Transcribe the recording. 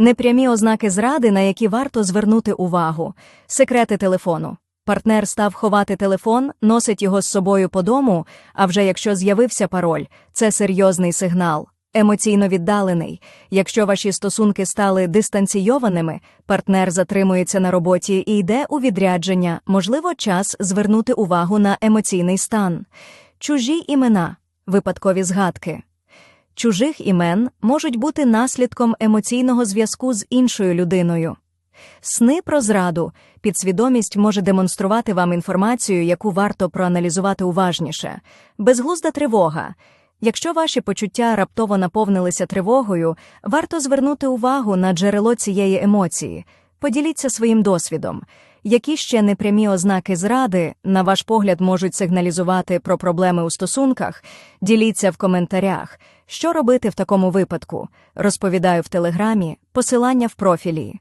Непрямі ознаки зради, на які варто звернути увагу. Секрети телефону. Партнер став ховати телефон, носить його з собою по дому, а вже якщо з'явився пароль, це серйозний сигнал. Емоційно віддалений. Якщо ваші стосунки стали дистанційованими, партнер затримується на роботі і йде у відрядження, можливо, час звернути увагу на емоційний стан. Чужі імена, випадкові згадки. Чужих імен можуть бути наслідком емоційного зв'язку з іншою людиною. Сни про зраду. Підсвідомість може демонструвати вам інформацію, яку варто проаналізувати уважніше. Безглузда тривога. Якщо ваші почуття раптово наповнилися тривогою, варто звернути увагу на джерело цієї емоції. Поділіться своїм досвідом. Які ще непрямі ознаки зради, на ваш погляд, можуть сигналізувати про проблеми у стосунках? Діліться в коментарях. Що робити в такому випадку? Розповідаю в телеграмі, посилання в профілі.